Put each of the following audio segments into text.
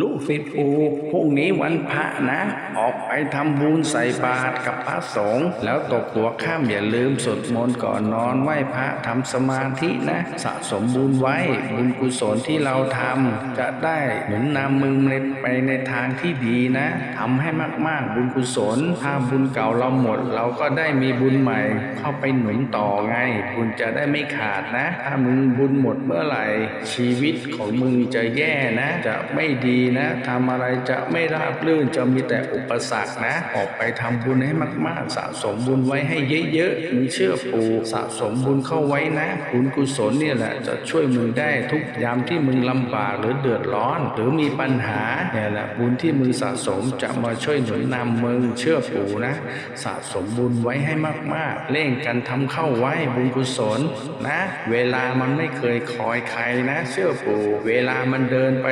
ลูกศิษย์ปูพรุ่งนี้วันพระนะ ออกไปทำบุญใส่บาตรกับพระสงฆ์แล้วตกหัวข้ามอย่าลืมสวดมนต์ก่อนนอนไหว้พระทำสมาธินะ สะสมบุญไว้บุญกุศลที่เราทำจะได้หนุนนำมึงไปในทางที่ดีนะทำให้มากๆบุญกุศลถ้าบุญเก่าเราหมด เราก็ได้มีบุญใหม่ เข้าไปหนุนต่อไง บุญจะได้ไม่ขาดนะ ถ้ามึงบุญหมดเมื่อไหร่ ชีวิตของมึงจะแย่นะ จะไม่ดีนะทำอะไรจะไม่ราบรื่นจะมีแต่อุปสรรคนะ ออกไปทำบุญให้มากๆ สะสมบุญไว้ให้เยอะๆมึงเชื่อปู่สะสมบุญเข้าไว้นะบุญกุศลเนี่ยแหละจะช่วยมึงได้ทุกยามที่มึงลำบากหรือเดือดร้อน หรือมีปัญหาเนี่ยแหละบุญที่มึงสะสมจะมาช่วยหนุนนำมึงเชื่อปู่นะ สะสมบุญไว้ให้มากๆ เร่งกันทำเข้าไว้บุญกุศลนะ เวลามันไม่เคยคอยใครนะ เชื่อปู่ เวลามันเดินไป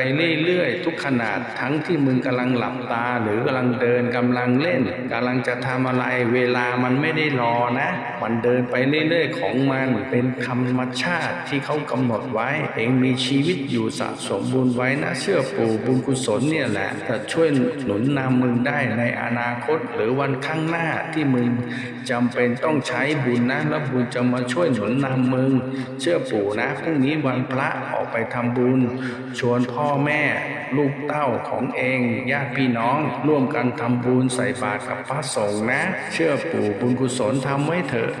เรื่อยๆทุกขขนาดทั้งที่มึงกำลังหลับตา หรือกำลังเดินกำลังเล่นกำลังจะทำอะไร เวลามันไม่ได้รอนะ มันเดินไปเรื่อยๆของมันเป็นธรรมชาติที่เขากำหนดไว้ เองมีชีวิตอยู่สะสมบุญไว้นะเชื่อปู่บุญกุศลเนี่ยแหละจะช่วยหนุนนำมึงได้ในอนาคต หรือวันข้างหน้าที่มึงจำเป็นต้องใช้บุญนะแล้วบุญจะมาช่วยหนุนนำมึง เชื่อปู่นะพรุ่งนี้วันพระออกไปทำบุญ ชวนพ่อแม่ลูกกเต้าของเองญาติพี่น้องร่วมกันทำบุญใส่บาตรกับพระสงฆ์นะ เชื่อปู่บุญกุศลทำไว้เถอะ